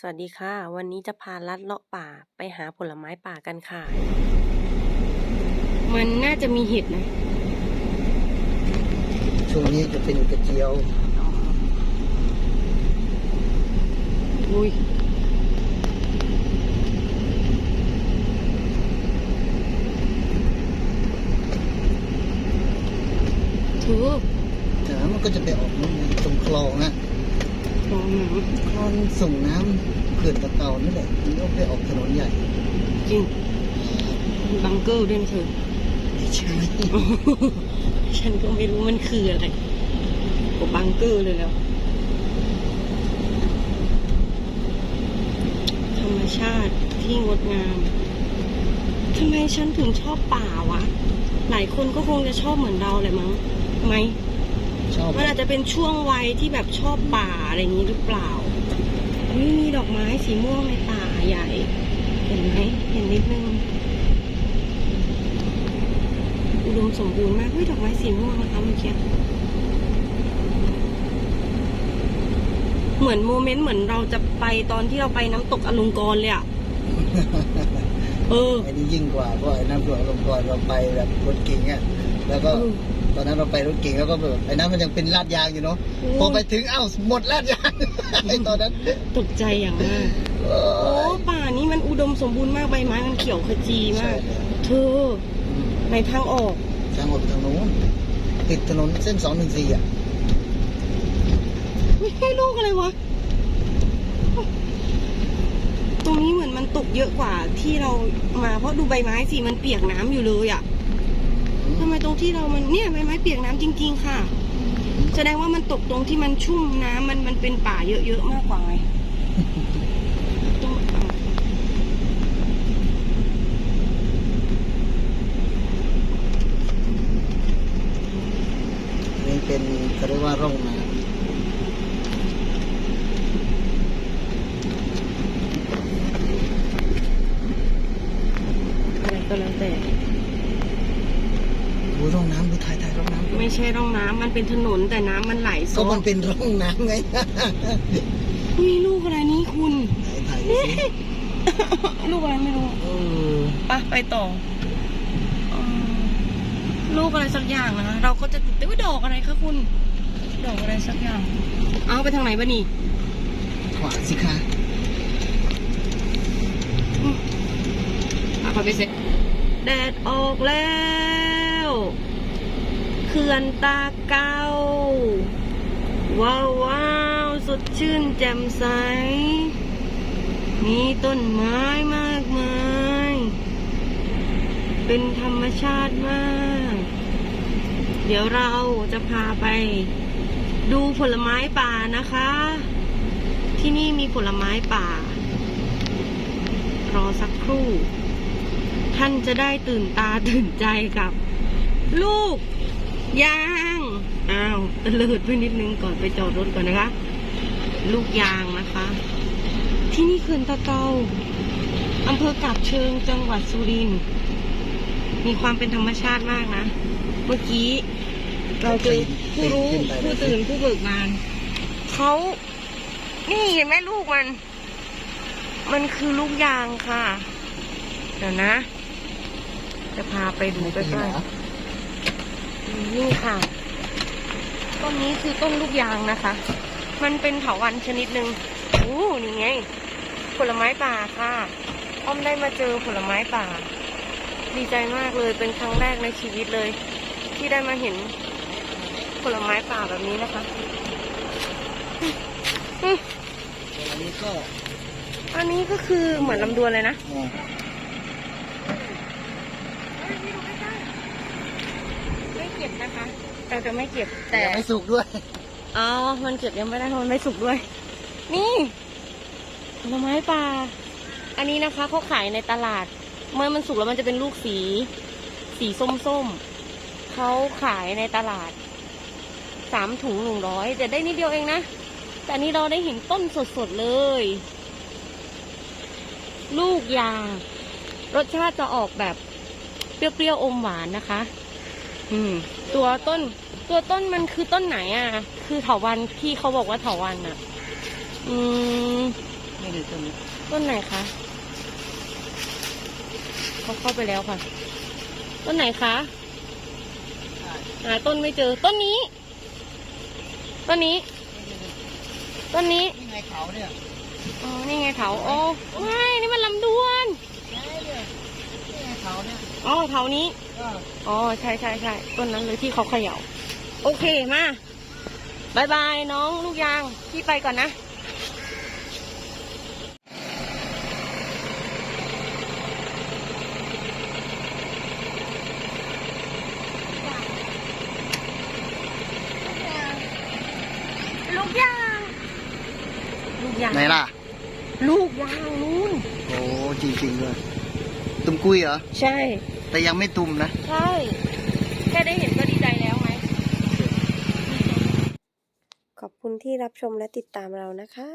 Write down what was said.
สวัสดีค่ะ วันนี้จะพาลัดเลาะป่าไปหาผลไม้ป่ากันค่ะ มันน่าจะมีเห็ดนะ ช่วงนี้จะเป็นกระเจียว อุ้ยถือแต่มันก็จะไปออกตรงคลองนะ ลองนังคลองส่งน้ำเขื่อนตะเกานี่แหละมันก็ไปออกถนนใหญ่จริงบังเกอร์ด้วยนะเธอ ไม่ใช่ฉันก็ไม่รู้มันคืออะไรกว่าบังเกอร์เลยแล้ว ธรรมชาติที่งดงาม ทำไมฉันถึงชอบป่าวะ หลายคนก็คงจะชอบเหมือนเราแหละมั้ง ไหม ชอบมันอาจจะเป็นช่วงวัยที่แบบชอบป่าอะไรอย่างนี้หรือเปล่านี่มีดอกไม้สีม่วงในป่าใหญ่ เห็นไหมเห็นนิดนึงอุดมสมบูรณ์มากเฮ้ยดอกไม้สีม่วงนะคะเมื่อกี้เหมือนโมเมนต์เหมือนเราจะไปตอนที่เราไปน้ำตกอลงกรณ์เลยอะเออไอ้นี่ยิ่งกว่าเพราะไอ้น้ำหลวงลงกรเราไปแบบรถเก๋งอะแล้วก็เออ ตอนนั้นเราไปรถเก๋งแล้วก็แบบไอ้น้ำมันยังเป็นลาดยางอยู่เนาะโอ้พอไปถึงเอ้าหมดลาดยางไอ้ตอนนั้นตกใจอย่างมากโอ้โอ้ป่านี้มันอุดมสมบูรณ์มากใบไม้มันเขียวขจีใช่มากแล้วเธออืมในทางออกทางออกทางโน้นติดถนนเส้นสองหนึ่งสี่อะไม่ให้ลูกอะไรวะตรงนี้เหมือนมันตกเยอะกว่าที่เรามาเพราะดูใบไม้สิมันเปียกน้ำอยู่เลยอะ่ะ ทำไมตรงที่เรามันเนี่ยใบไม้เปียกน้ำจริง ๆ ค่ะ แสดงว่ามันตกตรงที่มันชุ่มน้ำมันมันเป็นป่าเยอะๆมากกว่าไงต้องเอานี่เป็นเขาเรียกว่าร่องน้อะไรก็แล้วแต่ำดูร่องน้ำดูถ่ายถ่ายร่องน้ำไม่ใช่ร่องน้ำมันเป็นถนนแต่น้ำมันไหลก็ซ้อมันเป็นร่องน้ำไงนี่ลูกอะไรนี่คุณ ถ่ายถ่ายดูสิลูกอะไรไม่รู้เออปะไปต่อเอ่อลูกอะไรสักอย่างนะเราก็จะติดแต่ว่าดอกอะไรคะคุณ ดอกอะไรสักอย่าง เอาไปทางไหนบ้านี่ ขวาสิคะเอาไปเสร็จแดดออกแล้วเขื่อนตาเกาว้าวว้าวสดชื่นแจ่มใส มีต้นไม้มากมาย เป็นธรรมชาติมาก เดี๋ยวเราจะพาไป ดูผลไม้ป่านะคะ ที่นี่มีผลไม้ป่า รอสักครู่ ท่านจะได้ตื่นตาตื่นใจกับ ลูก ยางอ้าวตะเลิดไปนิดนึงก่อนไปจอดรถก่อนนะคะ ลูกยางนะคะ ที่นี่เขื่อนตะเกาอำเภอกาบเชิงจังหวัดสุรินทร์มีความเป็นธรรมชาติมากนะ เมื่อกี้ เราเจอผู้รู้ผู้ตื่นผู้เบิกบานเขานี่เห็นไหมลูกมัน มันคือลูกยางค่ะ เดี๋ยวนะ จะพาไปดูใกล้ๆ นี่ค่ะ ต้นนี้คือต้นลูกยางนะคะ มันเป็นเถาวัลย์ชนิดหนึ่งโอ้นี่ไง ผลไม้ป่าค่ะ อ้อมได้มาเจอผลไม้ป่า ดีใจมากเลยเป็นครั้งแรกในชีวิตเลย ที่ได้มาเห็นผลไม้ป่าแบบนี้นะคะอันนี้ก็ อันนี้ก็คือเหมือนลำดวนเลยนะ อ่า ไม่ เก็บนะคะ เราจะไม่เก็บแต่ยังไม่สุกด้วย อ๋อ มันเก็บยังไม่ได้เพราะมันไม่สุกด้วย นี่ผลไม้ป่า อันนี้นะคะเขาขายในตลาด เมื่อมันสุกแล้วมันจะเป็นลูกสี สีส้มๆเขาขายในตลาดสามถุงหนึ่งร้อยแต่ได้นิดเดียวเองนะ แต่อันนี้เราได้เห็นต้นสดๆเลย ลูกยาง รสชาติจะออกแบบเปรี้ยวๆอมหวานนะคะ อืม ตัวต้น ตัวต้นมันคือต้นไหนอะ คือเถาวันพี่เขาบอกว่าเถาวันอะ อืมไม่ได้ต้นต้นไหนคะเขาเข้าไปแล้วค่ะ ต้นไหนคะหาต้นไม่เจอ ต้นนี้ ต้นนี้ ต้นนี้ นี่ไงเขาเนี่ย อ๋อ นี่ไงเขาโอ้ไม่ นี่มันลำดวนใช่เนี่ยนี่ไง เขาเนี่ยอ๋อเถานี้ก็อ๋อใช่ใช่ใช่ต้นนั้นเลยที่เขาเขย่า โอเคมาบายบายน้องลูกยางพี่ไปก่อนนะลูกยางลูกยางไหนล่ะ ลูกยางนู่นโอ้จริงๆเลย ตุ่มกุ้ยเหรอ ใช่ แต่ยังไม่ตุ่มนะ ใช่ แค่ได้เห็นก็ดีใจแล้วไหม ขอบคุณที่รับชมและติดตามเรานะคะ